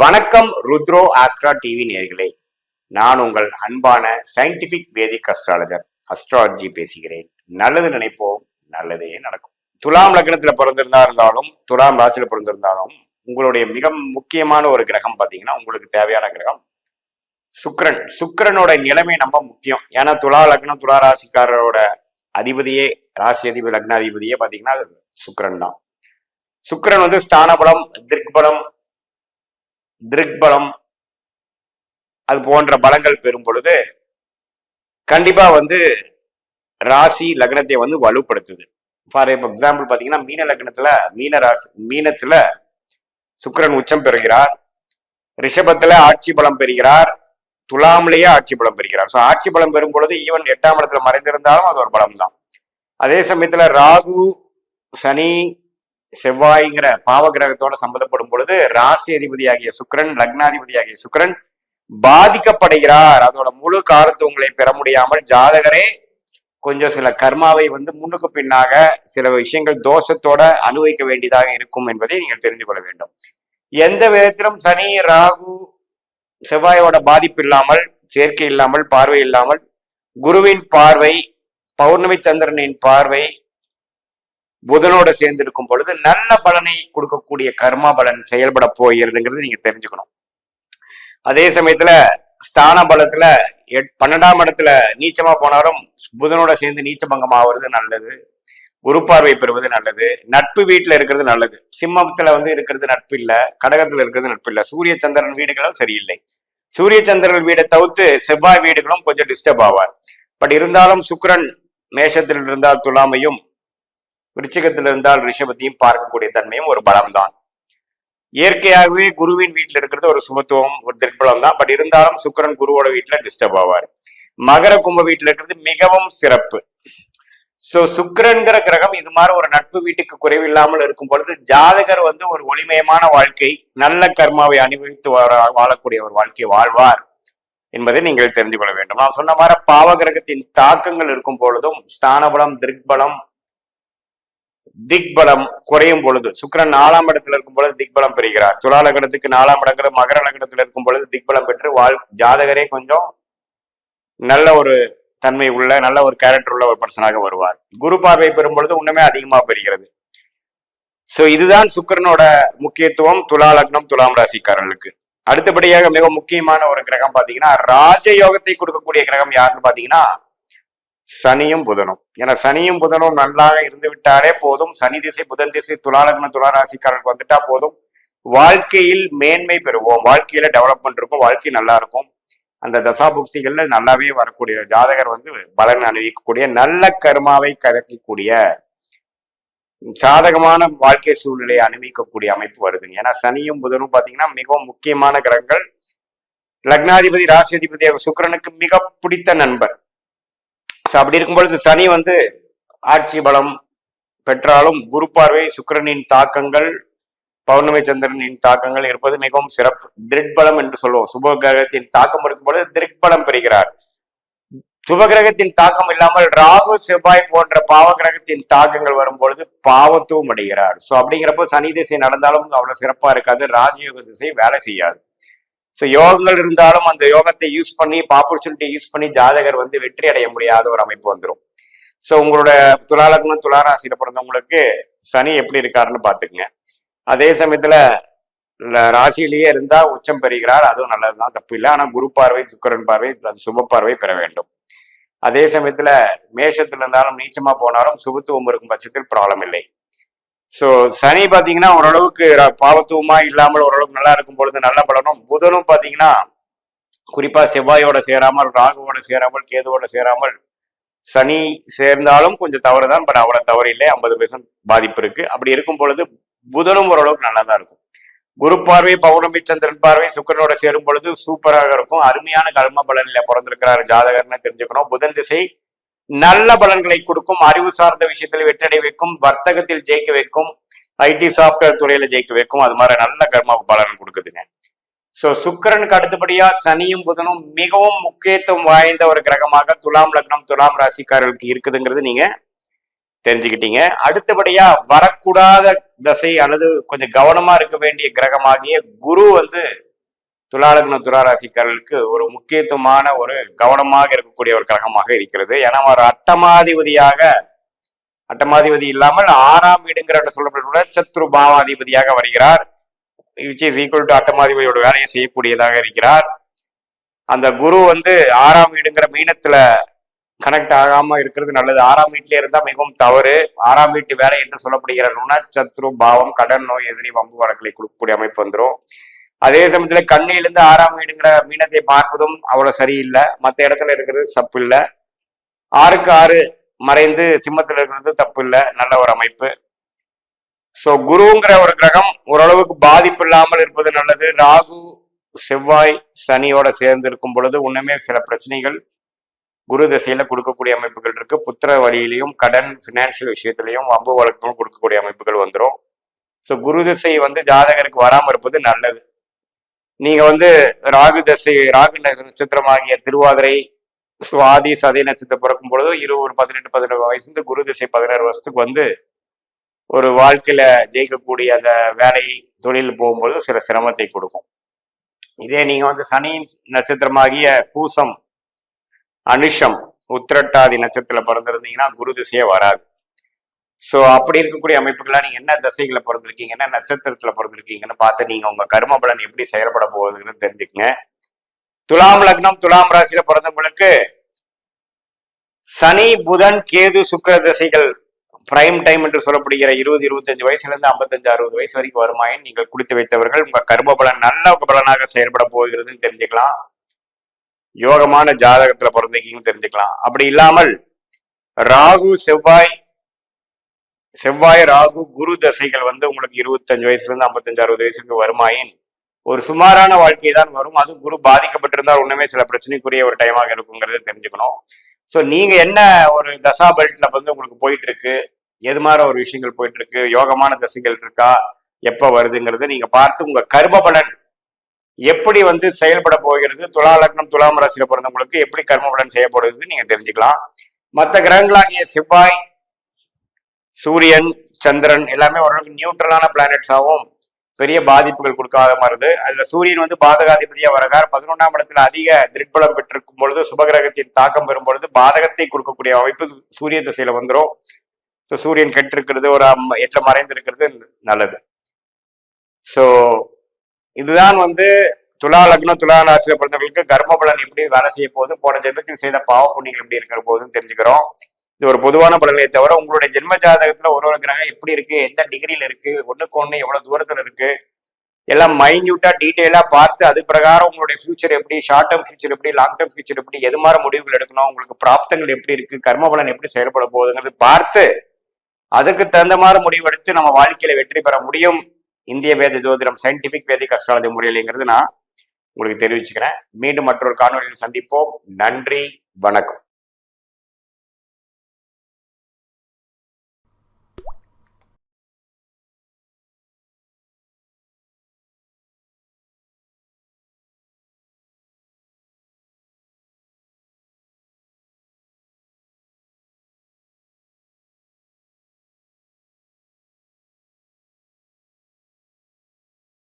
வணக்கம் ருத்ரோ ஆஸ்ட்ரா டிவி நேர்களே நான் உங்கள் அன்பான சயின்டிபிக் வேதிக் அஸ்ட்ராலஜர் அஸ்ட்ராலஜி பேசுகிறேன். நல்லது நினைப்போம் நல்லதே நடக்கும். துலாம் லக்னத்துல பிறந்திருந்தா இருந்தாலும் துலாம் ராசியில பிறந்திருந்தாலும் உங்களுடைய மிக முக்கியமான ஒரு கிரகம் பாத்தீங்கன்னா உங்களுக்கு தேவையான கிரகம் சுக்கரன். சுக்கரனோட நிலைமை நம்ம முக்கியம். ஏன்னா துலா லக்னம் துலா ராசிக்காரரோட அதிபதியே ராசி அதிபதி லக்னாதிபதியே பாத்தீங்கன்னா சுக்கரன் தான். சுக்கரன் வந்து ஸ்தான பலம் திக்பலம் திருக்பலம் அது போன்ற பலங்கள் பெறும் பொழுது கண்டிப்பா வந்து ராசி லக்னத்தை வந்து வலுப்படுத்துது. ஃபார் எக்ஸாம்பிள் பார்த்தீங்கன்னா மீன லக்னத்துல மீன ராசி மீனத்துல சுக்கரன் உச்சம் பெறுகிறார். ரிஷபத்துல ஆட்சி பலம் பெறுகிறார். துலாமிலேயே ஆட்சி பலம் பெறுகிறார். ஸோ ஆட்சி பலம் பெறும் பொழுது ஈவன் எட்டாம் இடத்துல மறைந்திருந்தாலும் அது ஒரு பலம் தான் அதே சமயத்துல ராகு சனி செவ்வாய்ங்கிற பாவ கிரகத்தோட சம்பந்தப்படும் பொழுது ராசி அதிபதியாகிய சுக்கிரன் லக்னாதிபதியாகிய சுக்கிரன் பாதிக்கப்படுகிறார். அதோட முழு காரத்துவங்களை பெற முடியாமல் ஜாதகரே கொஞ்சம் சில கர்மாவை வந்து முன்னுக்கு பின்னாக சில விஷயங்கள் தோஷத்தோட அனுபவிக்க வேண்டியதாக இருக்கும் என்பதை நீங்கள் தெரிந்து கொள்ள வேண்டும். எந்த விதத்திலும் சனி ராகு செவ்வாயோட பாதிப்பு இல்லாமல் சேர்க்கை இல்லாமல் பார்வை இல்லாமல் குருவின் பார்வை பௌர்ணமி சந்திரனின் பார்வை புதனோட சேர்ந்து இருக்கும் பொழுது நல்ல பலனை கொடுக்கக்கூடிய கர்மா பலன் செயல்பட போகிறதுங்கிறது நீங்க தெரிஞ்சுக்கணும். அதே சமயத்துல ஸ்தான பலத்துல எட்- பன்னெண்டாம் இடத்துல நீச்சமா போனாலும் புதனோட சேர்ந்து நீச்சபங்கம் ஆகுறது நல்லது. குரு பார்வை பெறுவது நல்லது. நட்பு வீட்டுல இருக்கிறது நல்லது. சிம்மத்துல வந்து இருக்கிறது நட்பு இல்ல கடகத்துல இருக்கிறது நட்பு இல்ல. சூரிய சந்திரன் வீடுகளும் சரியில்லை. சூரிய சந்திரன் வீடை தவிர்த்து செவ்வாய் வீடுகளும் கொஞ்சம் டிஸ்டர்ப் ஆவார். பட் இருந்தாலும் சுக்கரன் மேஷத்தில் இருந்தால் துலாமையும் விருச்சிகத்தில் இருந்தால் ரிஷபத்தையும் பார்க்கக்கூடிய தன்மையும் ஒரு பலம்தான். இயற்கையாகவே குருவின் வீட்டில் இருக்கிறது ஒரு சுமத்துவம் ஒரு திர்பலம் தான் பட் இருந்தாலும் சுக்கரன் குருவோட வீட்டுல டிஸ்டர்ப் ஆவார். மகர கும்ப வீட்டில் இருக்கிறது மிகவும் சிறப்பு. சோ சுக்கரன்கிற கிரகம் இது மாதிரி ஒரு நட்பு வீட்டுக்கு குறைவில்லாமல் இருக்கும் பொழுது ஜாதகர் வந்து ஒரு ஒளிமயமான வாழ்க்கை நல்ல கர்மாவை அனுபவித்து வாழக்கூடிய ஒரு வாழ்க்கை வாழ்வார் என்பதை நீங்கள் தெரிந்து கொள்ள வேண்டும். நான் சொன்ன மாதிரி பாவ கிரகத்தின் தாக்கங்கள் இருக்கும் பொழுதும் ஸ்தானபலம் திருக்பலம் திக்பலம் குறையும் பொழுது சுக்கிரன் நாலாம் இடத்துல இருக்கும் பொழுது திக்பலம் பெறுகிறார். துலா லக்னத்துக்கு நாலாம் இடங்கிற மகர லக்னத்துல இருக்கும் பொழுது திக்பலம் பெற்று வாழ் ஜாதகரே கொஞ்சம் நல்ல ஒரு தன்மை உள்ள நல்ல ஒரு கேரக்டர் உள்ள ஒரு பர்சனாக வருவார். குரு பார்வை பெறும் பொழுது இன்னுமே அதிகமா பெறுகிறது. சோ இதுதான் சுக்கிரனோட முக்கியத்துவம் துலா லக்னம் துலாம் ராசிக்காரர்களுக்கு. அடுத்தபடியாக மிக முக்கியமான ஒரு கிரகம் பாத்தீங்கன்னா ராஜயோகத்தை கொடுக்கக்கூடிய கிரகம் யாருன்னு பாத்தீங்கன்னா சனியும் புதனும். ஏன்னா சனியும் புதனும் நல்லாக இருந்து விட்டாலே போதும். சனி திசை புதன் திசை துலாலக்ன துளாராசிக்காரர்களுக்கு வந்துட்டா போதும். வாழ்க்கையில் மேன்மை பெறுவோம். வாழ்க்கையில டெவலப்மெண்ட் இருக்கும். வாழ்க்கை நல்லா இருக்கும். அந்த தசாபுக்திகள்ல நல்லாவே வரக்கூடிய ஜாதகர் வந்து பலன் அணிவிக்கக்கூடிய நல்ல கர்மாவை கறக்கக்கூடிய சாதகமான வாழ்க்கை சூழ்நிலையை அனுபவிக்கக்கூடிய அமைப்பு வருதுங்க. ஏன்னா சனியும் புதனும் பாத்தீங்கன்னா மிகவும் முக்கியமான கிரகங்கள். லக்னாதிபதி ராசியாதிபதி சுக்கரனுக்கு மிக பிடித்த நண்பர். ஸோ அப்படி இருக்கும் பொழுது சனி வந்து ஆட்சி பலம் பெற்றாலும் குரு பார்வை சுக்கிரனின் தாக்கங்கள் பௌர்ணமி சந்திரனின் தாக்கங்கள் இருப்பது மிகவும் சிறப்பு. திருட்பலம் என்று சொல்லுவோம். சுப கிரகத்தின் தாக்கம் இருக்கும் பொழுது திருட்பலம் பெறுகிறார் சுபகிரகத்தின் தாக்கம் இல்லாமல் ராகு செவ்வாய் போன்ற பாவ கிரகத்தின் தாக்கங்கள் வரும் பொழுது பாவத்துவம் அடைகிறார். ஸோ அப்படிங்கிறப்போ சனி திசை நடந்தாலும் அவ்வளவு சிறப்பா இருக்காது. ராஜயோக திசை வேலை செய்யாது. ஸோ யோகங்கள் இருந்தாலும் அந்த யோகத்தை யூஸ் பண்ணி ஆப்பர்ச்சுனிட்டி யூஸ் பண்ணி ஜாதகர் வந்து வெற்றி அடைய முடியாத ஒரு அமைப்பு வந்துடும் ஸோ உங்களோட துலாலக்னம் துளாராசியில பிறந்தவங்களுக்கு சனி எப்படி இருக்காருன்னு பார்த்துக்குங்க. அதே சமயத்துல ராசியிலேயே இருந்தா உச்சம் பெறுகிறார். அதுவும் நல்லதுதான் தப்பு இல்லை. ஆனா குரு பார்வை சுக்கிரன் பார்வை அது சுப பார்வை பெற வேண்டும். அதே சமயத்துல மேஷத்துல இருந்தாலும் நீச்சமா போனாலும் சுபத்துவம் இருக்கும் பட்சத்தில் ப்ராப்ளம் இல்லை. சோ சனி பாத்தீங்கன்னா ஓரளவுக்கு பாவத்துவமா இல்லாமல் ஓரளவுக்கு நல்லா இருக்கும் பொழுது நல்ல பலனும் புதனும் பாத்தீங்கன்னா குறிப்பா செவ்வாயோட சேராமல் ராகுவோட சேராமல் கேதுவோட சேராமல் சனி சேர்ந்தாலும் கொஞ்சம் தவறுதான் பட் அவ்வளவு தவறு இல்லை. ஐம்பது பெர்சன்ட் பாதிப்பு இருக்கு. அப்படி இருக்கும் பொழுது புதனும் ஓரளவுக்கு நல்லா தான் இருக்கும். குரு பார்வை பௌர்ணமி சந்திரன் பார்வை சுக்கிரனோட சேரும் பொழுது சூப்பராக இருக்கும். அருமையான கர்ம பலனில பிறந்திருக்கிறார் ஜாதகர்னு தெரிஞ்சுக்கணும். புதன் திசை நல்ல பலன்களை கொடுக்கும் அறிவு சார்ந்த விஷயத்தில் வெற்றடை வைக்கும் வர்த்தகத்தில் ஜெயிக்க வைக்கும் ஐடி சாஃப்ட்வேர் துறையில ஜெயிக்க வைக்கும். அது மாதிரி நல்ல கர்ம பலன் கொடுக்குதுங்க. சோ சுக்கிரனுக்கு அடுத்தபடியா சனியும் புதனும் மிகவும் முக்கியத்துவம் வாய்ந்த ஒரு கிரகமாக துலாம் லக்னம் துலாம் ராசிக்காரர்களுக்கு இருக்குதுங்கிறது நீங்க தெரிஞ்சுக்கிட்டீங்க. அடுத்தபடியா வரக்கூடாத தசை அல்லது கொஞ்சம் கவனமா இருக்க வேண்டிய கிரகமாகிய குரு வந்து துலாலக்ன துளாராசிக்காரர்களுக்கு ஒரு முக்கியத்துவமான ஒரு கவனமாக இருக்கக்கூடிய ஒரு கிரகமாக இருக்கிறது. ஏன்னா அவர் அட்டமாதிபதியாக அட்டமாதிபதி இல்லாமல் ஆறாம் வீடுங்கிற சொல்லப்பட்டுள்ள சத்ரு பாவாதிபதியாக வருகிறார். விச் இஸ் ஈக்குவல் டு அட்டமாதிபதியோட வேலையை செய்யக்கூடியதாக இருக்கிறார். அந்த குரு வந்து ஆறாம் வீடுங்கிற மீனத்துல கனெக்ட் ஆகாம இருக்கிறது நல்லது. ஆறாம் வீட்டிலே இருந்தா மிகவும் தவறு. ஆறாம் வீட்டு வேலை என்று சொல்லப்படுகிற நுணச்சத்ரு பாவம் கடன் நோய் எதிரி வம்பு வழக்கலை கொடுக்கக்கூடிய அமைப்பு வந்துடும் அதே சமயத்துல கண்ணிலிருந்து ஆறாம் வீடுங்கிற மீனத்தை பார்ப்பதும் அவ்வளவு சரியில்லை. மற்ற இடத்துல இருக்கிறது தப்பு இல்லை ஆறுக்கு ஆறு மறைந்து சிம்மத்தில் இருக்கிறது தப்பு இல்லை நல்ல ஒரு அமைப்பு. ஸோ குருங்கிற ஒரு கிரகம் ஓரளவுக்கு பாதிப்பு இல்லாமல் இருப்பது நல்லது. ராகு செவ்வாய் சனியோட சேர்ந்து இருக்கும் பொழுது ஒண்ணுமே சில பிரச்சனைகள் குரு திசையில கொடுக்கக்கூடிய அமைப்புகள் இருக்கு. புத்திர வழியிலையும் கடன் பினான்சியல் விஷயத்திலையும் வம்பு வழக்கம் கொடுக்கக்கூடிய அமைப்புகள் வந்துடும் ஸோ குரு திசை வந்து ஜாதகருக்கு வராமல் இருப்பது நல்லது. நீங்க வந்து ராகு தசை ராகு நட்சத்திரமாகிய திருவாதிரை சுவாதி சதை நட்சத்திரம் பிறக்கும் பொழுது இரு ஒரு பதினெட்டு பதினேழு வயசுலேருந்து குரு திசை பதினாறு வருஷத்துக்கு வந்து ஒரு வாழ்க்கையில ஜெயிக்கக்கூடிய அந்த வேலை தொழில் போகும்பொழுது சில சிரமத்தை கொடுக்கும். இதே நீங்க வந்து சனி நட்சத்திரமாகிய பூசம் அனுஷம் உத்திரட்டாதி நட்சத்திரத்தில் பிறந்திருந்தீங்கன்னா குரு திசையே வராது. ஸோ அப்படி இருக்கக்கூடிய அமைப்புகள்லாம் நீங்க என்ன தசைகளை பிறந்திருக்கீங்க என்ன நட்சத்திரத்துல பிறந்திருக்கீங்கன்னு பார்த்து நீங்க உங்க கர்ம பலன் எப்படி செயல்பட போகுதுன்னு தெரிஞ்சுக்கங்க. துலாம் லக்னம் துலாம் ராசியில பிறந்தவங்களுக்கு சனி புதன் கேது சுக்கர தசைகள் பிரைம் டைம் என்று சொல்லப்படுகிற இருபது இருபத்தஞ்சு வயசுல இருந்து ஐம்பத்தஞ்சு அறுபது வயசு வரைக்கும் வருமாயின் நீங்கள் குடித்து வைத்தவர்கள் உங்க கர்ம பலன் நல்ல பலனாக செயல்பட போகிறதுன்னு தெரிஞ்சுக்கலாம். யோகமான ஜாதகத்துல பிறந்திருக்கீங்கன்னு தெரிஞ்சுக்கலாம். அப்படி இல்லாமல் ராகு செவ்வாய் செவ்வாய் ராகு குரு தசைகள் வந்து உங்களுக்கு இருபத்தஞ்சு வயசுல இருந்து ஐம்பத்தஞ்சு அறுபது வயசுக்கு வருமாயின் ஒரு சுமாரான வாழ்க்கை தான் வரும். அது குரு பாதிக்கப்பட்டிருந்தால் ஒண்ணுமே சில பிரச்சனைக்குரிய ஒரு டைமாக இருக்குங்கிறத தெரிஞ்சுக்கணும். ஸோ நீங்க என்ன ஒரு தசா பெல்ட்ல வந்து உங்களுக்கு போயிட்டு இருக்கு எது மாதிரி ஒரு விஷயங்கள் போயிட்டு இருக்கு யோகமான தசைகள் இருக்கா? எப்ப வருதுங்கிறது நீங்க பார்த்து உங்க கர்ம பலன் எப்படி வந்து செயல்பட போகிறது? துலா லக்னம் துலாம் ராசியில பிறந்தவங்களுக்கு எப்படி கர்ம பலன் செய்யப்படுது நீங்க தெரிஞ்சுக்கலாம். மற்ற கிரகங்களாகிய செவ்வாய் சூரியன் சந்திரன் எல்லாமே ஓரளவுக்கு நியூட்ரலான பிளானட்ஸாகவும் பெரிய பாதிப்புகள் கொடுக்காத மாறுது அதுல சூரியன் வந்து பாதகாதிபதியா வரகார் பதினொன்றாம் இடத்துல அதிக திருட்பலம் பெற்றிருக்கும் பொழுது சுபகிரகத்தின் தாக்கம் பெறும் பொழுது பாதகத்தை கொடுக்கக்கூடிய அமைப்பு சூரிய திசையில வந்துடும் ஸோ சூரியன் கெட்டிருக்கிறது ஒரு அம்- எட்டுல மறைந்து இருக்கிறது நல்லது. ஸோ இதுதான் வந்து துலா லக்னம் துலா ராசியில் பிறந்தவர்களுக்கு கர்ம பலன் எப்படி வேலை செய்ய போகுது போன ஜென்மத்தில் செய்த பாவ புண்ணியங்கள் எப்படி இருக்கிற போதுன்னு தெரிஞ்சுக்கிறோம். இது ஒரு பொதுவான பலனை தவிர உங்களுடைய ஜென்ம ஜாதகத்துல ஒரு ஒரு கிரகம் எப்படி இருக்கு எந்த டிகிரியில இருக்கு ஒண்ணுக்கு ஒண்ணு எவ்வளவு தூரத்துல இருக்கு எல்லாம் மைன்யூட்டா டீட்டெயிலா பார்த்து அது பிரகாரம் உங்களுடைய ஃபியூச்சர் எப்படி ஷார்ட் டேர்ம் ஃபியூச்சர் எப்படி லாங் டேர்ம் ஃபியூச்சர் எப்படி எது மாதிரி முடிவுகள் எடுக்கணும் உங்களுக்கு பிராப்தங்கள் எப்படி இருக்கு கர்ம பலன் எப்படி செயல்பட போகுதுங்கிறது பார்த்து அதுக்கு தகுந்த மாதிரி முடிவெடுத்து நம்ம வாழ்க்கையில வெற்றி பெற முடியும். இந்திய வேத ஜோதிடம் சயின்டிபிக் வேதிக் அஸ்ட்ராலஜி முறையில்ங்கிறது நான் உங்களுக்கு தெரிவிச்சுக்கிறேன். மீண்டும் மற்றொரு காணொலியில் சந்திப்போம். நன்றி வணக்கம்.